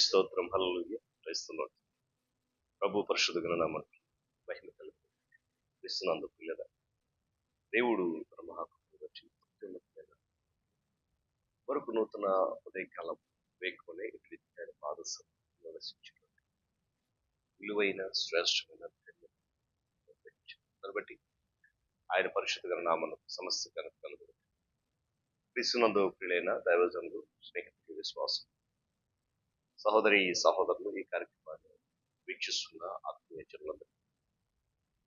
దేవునికి స్తోత్రం హల్లెలూయా క్రైస్తున్నాడు ప్రభు పరిశుద్ధ గణనామానికి మహిమ కలుగు. క్రీస్తునందు పిల్లల దేవుడు తన మహాకృపను వచ్చి అత్యున్నతమైన వరకు నూతన ఉదయకాలం వేకునే ఇట్లు ఆయన పాదసం నివసించున్నాడు విలువైన శ్రేష్టమైన ధన్యత దాన్ని బట్టి ఆయన పరిశుద్ధ నామను సమస్త కనుక కలుగు క్రీస్తునందు ప్రియులైన దైవజనులు స్నేహితులు విశ్వాసం సహోదరి సహోదరులు ఈ కార్యక్రమాన్ని వీక్షిస్తున్న ఆత్మీయ జనులందరూ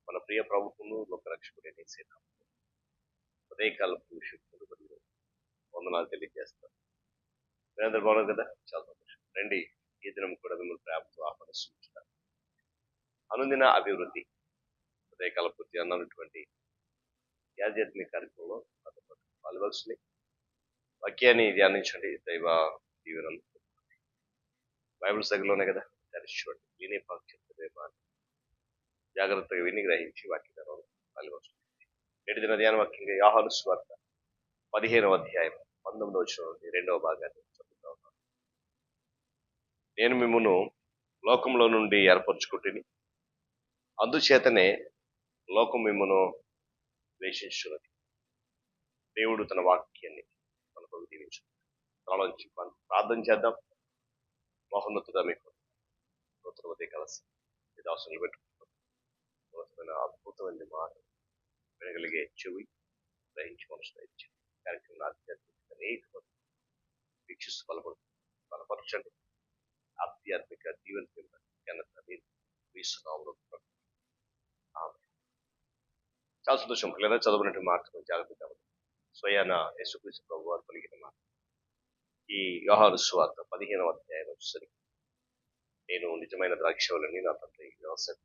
మన ప్రియ ప్రభుత్వము లోక రక్షకుడైన సేన ఉదయకాలపు శక్తులు మరియు వందనాలు తెలియజేస్తారు మీరందరూ బాగున్నారు కదా చాలా సంతోషం. రండి ఈ దినం కూడా మిమ్మల్ని ప్రేమతో ఆహ్వానిస్తుంటారు అనుదిన అభివృద్ధి ఉదయకాల పూర్తి అన్నటువంటి యాధ్యాత్మిక కార్యక్రమంలో నాతో పాల్గొల్సింది వాక్యాన్ని ధ్యానించండి. దైవ దీవెనలు బైబిల్ సగలోనే కదా? ధ్యానించండి వినే పాక్ష్యం మాట జాగ్రత్తగా విని గ్రహించి వాక్యం పాల్గొస్తుంది నేటి దిన ధ్యాన వాక్యంగా యాహాను స్వార్త పదిహేనవ అధ్యాయం పంతొమ్మిదవ వచ్చిన నుండి రెండవ భాగాన్ని చదువుతా ఉన్నాను నేను మిమ్మను లోకంలో నుండి ఏర్పరచుకుంటుని అందుచేతనే లోకం మిమ్మను ద్వేషించున్నది దేవుడు తన వాక్యాన్ని మనకు దీవించు. ఆలోచించి ప్రార్థన చేద్దాం. మహోన్నతుడా మీకు నూతన ఉదయ కలసి ఇది అవసరం పెట్టుకుంటాం అద్భుతమైన మాట వినగలిగే చెవి గ్రహించి మనసు ఇచ్చి కార్యక్రమం ఆధ్యాత్మిక అనేక వీక్షిస్తూ బలపడుతుంది. బలపరచండి. ఆధ్యాత్మిక దీవెన ఘనత మీరు వీస్తున్నాము చాలా సంతోషం. లేదా చదువునట్టు మాట జాగ్రత్తగా స్వయాన యేసుక్రీస్తు ప్రభు వారు పలికిన మాట ఈ వ్యవహార స్వార్థ పదిహేనవ అధ్యాయం వచ్చేసరికి నేను నిజమైన ద్రాక్షవలని నా తండ్రి వ్యవసాయ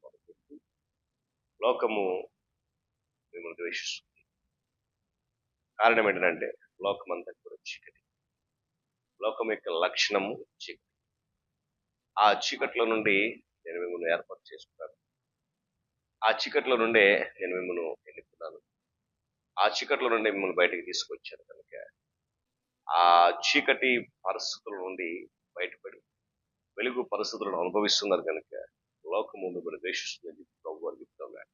లోకము మిమ్మల్ని ద్వేషిస్తుంది. కారణం ఏంటంటే లోకం అంతా కూడా చీకటి. లోకం యొక్క లక్షణము చీకటి. ఆ చీకట్లో నుండి నేను మిమ్మల్ని ఏర్పాటు చేసుకున్నాను. ఆ చీకట్లో నుండే నేను మిమ్మల్ని ఎన్నుకున్నాను. ఆ చీకట్లో నుండి మిమ్మల్ని బయటికి తీసుకొచ్చాను. ఆ చీకటి పరిస్థితుల నుండి బయటపడి వెలుగు పరిస్థితులను అనుభవిస్తున్నారు కనుక లోకము మిమ్మల్ని ద్వేషిస్తుందని ప్రభు వారు చెప్తున్నాడు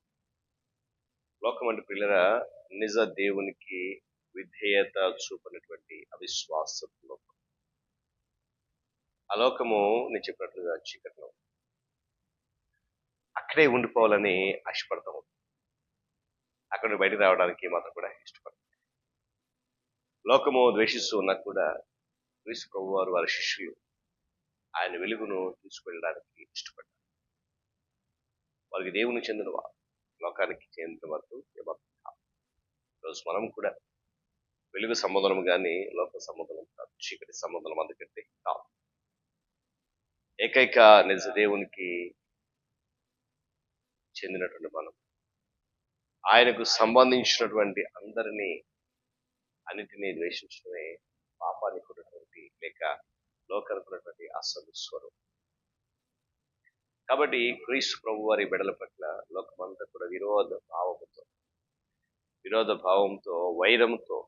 లోకం అంటే పిల్లల నిజ దేవునికి విధేయత చూపినటువంటి అవిశ్వాస లోకం. ఆ లోకము నేను చెప్పినట్లుగా చీకట్లో అక్కడే ఉండిపోవాలని ఆశపడతాము. అక్కడ బయటకు రావడానికి మాత్రం కూడా ఇష్టపడతాం. లోకము ద్వేషిస్తూ ఉన్నా కూడా క్రీస్తు ప్రభు వారు వారి శిష్యులు ఆయన వెలుగును తీసుకువెళ్ళడానికి ఇష్టపడ్డారు. వారికి దేవుని చెందిన వారు లోకానికి చెందిన వరకు ఈరోజు మనం కూడా వెలుగు సముద్రం కానీ లోక సముద్రం కాదు చీకటి సముద్రం అందుకంటే కాదు. ఏకైక నిజ దేవునికి చెందినటువంటి మనం. ఆయనకు సంబంధించినటువంటి అందరినీ అన్నిటినీ ద్వేషించడమే పాపానికి ఉన్నటువంటి లేక లోకానికి ఉన్నటువంటి అసలు స్వరూపం కాబట్టి క్రీస్తు ప్రభు వారి బిడల పట్ల లోకమంతా కూడా విరోధ భావముతో విరోధ భావంతో వైరంతో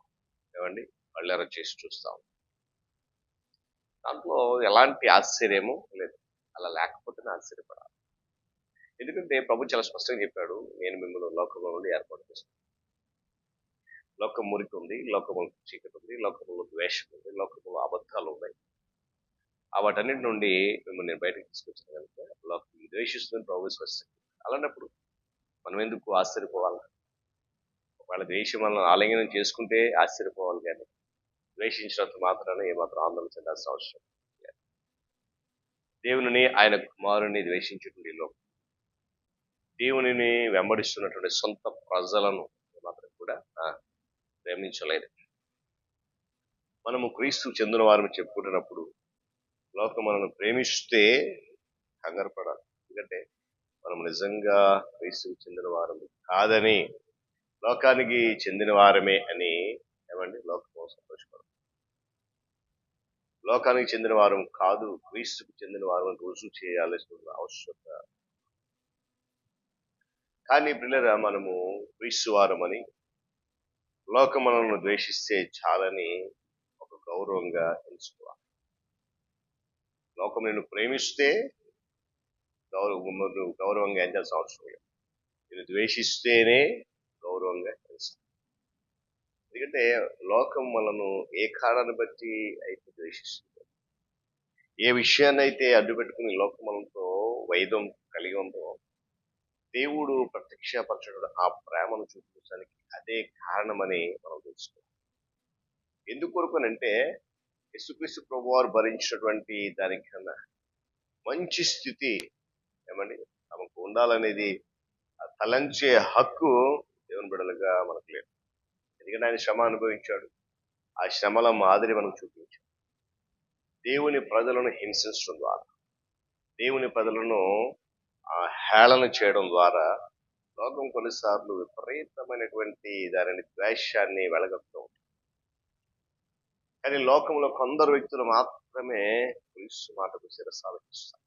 ఏమండి వాళ్ళెర చేసి చూస్తాం దాంట్లో ఎలాంటి ఆశ్చర్యము లేదు. అలా లేకపోతేనే ఆశ్చర్యపడాలి. ఎందుకంటే ప్రభు చాలా స్పష్టంగా చెప్పాడు నేను మిమ్మల్ని లోకంలో నుండి ఏర్పాటు చేస్తాను. లోకం మురికి ఉంది లోకములో చీకటి ఉంది లోకంలో ద్వేషం ఉంది లోకములు అబద్ధాలు ఉన్నాయి ఆ వాటన్నిటి నుండి మిమ్మల్ని నేను బయటకు తీసుకొచ్చిన కనుక లోకం ద్వేషిస్తుంది ప్రభు అలాంటప్పుడు మనం ఎందుకు ఆశ్చర్యపోవాలి? ఒకవేళ ద్వేషం మనం ఆలింగనం చేసుకుంటే ఆశ్చర్యపోవాలి కానీ ద్వేషించినంత మాత్రాన ఏమాత్రం ఆందోళన చెందాల్సిన అవసరం దేవుని ఆయన కుమారుని ద్వేషించేటువంటి లోకం. దేవునిని వెంబడిస్తున్నటువంటి సొంత ప్రజలను మాత్రం కూడా ప్రేమించలేదు. మనము క్రీస్తు చెందిన వారిని చెప్పుకుంటున్నప్పుడు లోకం మనల్ని ప్రేమిస్తే కంగారు పడాలి. ఎందుకంటే మనం నిజంగా క్రీస్తుకు చెందిన వారం కాదని లోకానికి చెందిన వారమే అని ఏమండి? లోకం సంతోషపడదు. లోకానికి చెందిన వారం కాదు క్రీస్తుకు చెందిన వారం రుజువు చేయాల్సిన అవసరత కానీ పిల్లరా మనము క్రీస్తు వారం అని లోకం మనల్ని ద్వేషిస్తే చాలని ఒక గౌరవంగా ఎంచుకోవాలి. లోకం నిన్ను ప్రేమిస్తే గౌరవ నువ్వు గౌరవంగా ఏం చేయాల్సిన అవసరం లేదు. నేను ద్వేషిస్తేనే గౌరవంగా తెలుసు ఎందుకంటే లోకం మనను ఏ కాలాన్ని బట్టి అయితే ద్వేషిస్తుంది ఏ విషయాన్ని అయితే అడ్డు పెట్టుకుని లోకం మనతో వైద్యం కలిగి ఉందో దేవుడు ప్రత్యక్షపరచడం ఆ ప్రేమను చూపించడానికి అదే కారణమని మనం తెలుసుకోవాలి. ఎందుకు కొరకునంటే ప్రభు వారు భరించినటువంటి దానికన్నా మంచి స్థితి ఏమండి? తమకు ఉండాలనేది ఆ తలంచే హక్కు దేవుని బిడలుగా మనకు లేదు. ఎందుకంటే ఆయన శ్రమ అనుభవించాడు. ఆ శ్రమల మాదిరి మనకు చూపించాడు దేవుని ప్రజలను హింసించడం ద్వారా. దేవుని ప్రజలను హేళన చేయడం ద్వారా లోకం కొన్నిసార్లు విపరీతమైనటువంటి దానిని ద్వేషాన్ని వెలగొస్తూ ఉంటుంది. కానీ లోకంలో కొందరు వ్యక్తులు మాత్రమే క్రీస్తు మాటకు శిరసాలకిస్తారు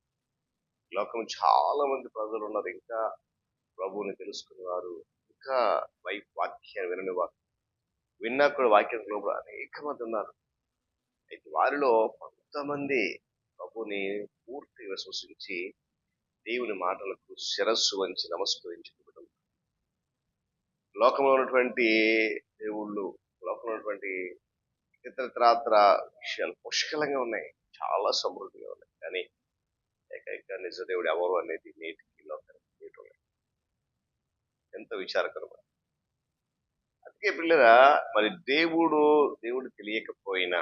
లోకం చాలా మంది ప్రజలు ఉన్నారు ఇంకా ప్రభువుని తెలుసుకున్నవారు ఇంకా వై వాక్యాన్ని వినని వారు. విన్నా కూడా వాక్యం లోపల అనేక మంది ఉన్నారు. అయితే వారిలో కొంతమంది ప్రభుని పూర్తిగా విశ్వసించి దేవుని మాటలకు శిరస్సు వంచి నమస్కరించుకోవడం లోకంలో ఉన్నటువంటి దేవుళ్ళు లోకంలో ఉన్నటువంటి ఇతరత్రాత్ర విషయాలు పుష్కలంగా ఉన్నాయి. చాలా సమృద్ధిగా ఉన్నాయి. కానీ ఏకైక నిజ దేవుడు ఎవరు అనేది నేటికి లోకానికి నేటి ఎంత విచారకరమైన అందుకే పిల్లరా మరి దేవుడు దేవుడు తెలియకపోయినా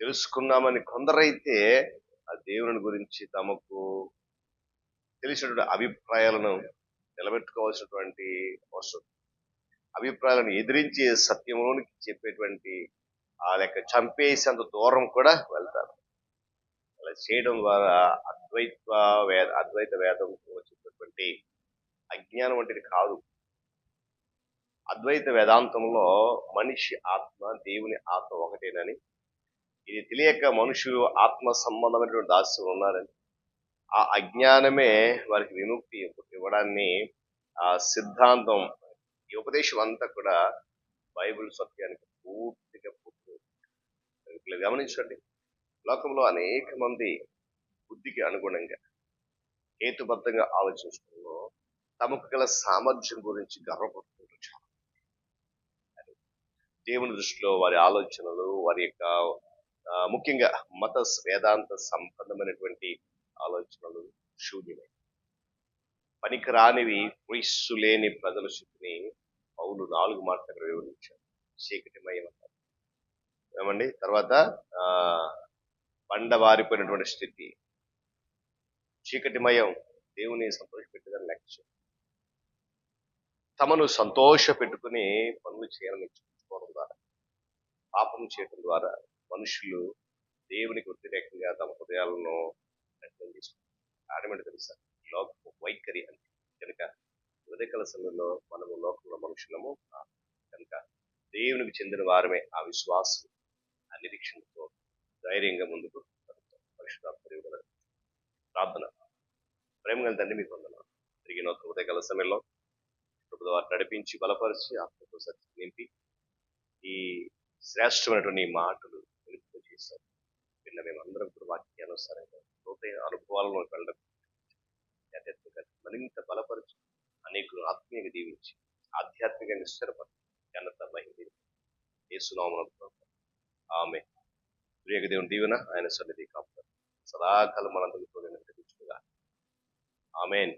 తెలుసుకున్నామని కొందరైతే ఆ దేవుని గురించి తమకు తెలిసినటువంటి అభిప్రాయాలను నిలబెట్టుకోవాల్సినటువంటి అవసరం. అభిప్రాయాలను ఎదిరించి సత్యంలోనికి చెప్పేటువంటి ఆ లెక్క చంపేసేంత దూరం కూడా వెళ్తారు. అలా చేయడం ద్వారా అద్వైత వేద అద్వైత వేదం వచ్చినటువంటి అజ్ఞానం వంటిది కాదు. అద్వైత వేదాంతంలో మనిషి ఆత్మ దేవుని ఆత్మ ఒకటేనని. ఇది తెలియక మనుషులు ఆత్మ సంబంధమైనటువంటి దాస్యం ఉన్నారని ఆ అజ్ఞానమే వారికి విముక్తి ఇవ్వడాన్ని ఆ సిద్ధాంతం ఈ ఉపదేశం అంతా కూడా బైబిల్ సత్యానికి పూర్తిగా పూర్తి గమనించండి లోకంలో అనేక మంది బుద్ధికి అనుగుణంగా హేతుబద్ధంగా ఆలోచించడంలో తమకు గల సామర్థ్యం గురించి గర్వపడుతుంటారు చాలా దేవుని దృష్టిలో వారి ఆలోచనలు వారి యొక్క ముఖ్యంగా మత వేదాంత సంబంధమైనటువంటి ఆలోచనలు శూన్యమే. పనికిరానివి క్రీస్తు లేని ప్రజల స్థితిని పౌలు నాలుగు మాటలు అక్కడ వివరించారు చీకటిమయం ఏమండి? తర్వాత బండవారిపోయినటువంటి స్థితి. చీకటిమయం దేవుని సంతోషపెట్టదని లక్ష్యం. తమను సంతోష పెట్టుకుని పనులు చేయాలని చూపించుకోవడం ద్వారా పాపం చేయడం ద్వారా మనుషులు దేవునికి వ్యతిరేకంగా తమ హృదయాలను ఆడమంటే తెలుసా? లోక వైఖరి అని కనుక హృదయ సమయంలో మనము లోకంలో మనుషులము కనుక దేవునికి చెందిన వారమే ఆ విశ్వాసం ఆ నిరీక్షణతో ధైర్యంగా ముందుకు సాగుతాం. ప్రార్థన. ప్రేమ గల తండ్రి మీకు వందనాలు. తిరిగి నూతన కల సమయంలో ప్రభుత్వ వారు నడిపించి బలపరిచి ఆత్మతో సత్యం నింపి ఈ శ్రేష్టమైనటువంటి మాటలు వెలుపు చేశారు విన్న మేమందరం కూడా వాక్యానుసారంగా లోతైన అనుభవాలను వెళ్ళడం. ఆధ్యాత్మికత మరింత బలపరచు అనేకులు ఆత్మీయంగా దీవించి ఆధ్యాత్మికంగా స్థిరపడి ఘనత మహిళ ఏసునామను ఆమె ప్రియక దేవుని దీవెన ఆయన సన్నిధి కాపుతారు సదాకాలం మనందరితో నేను ఆమెన్.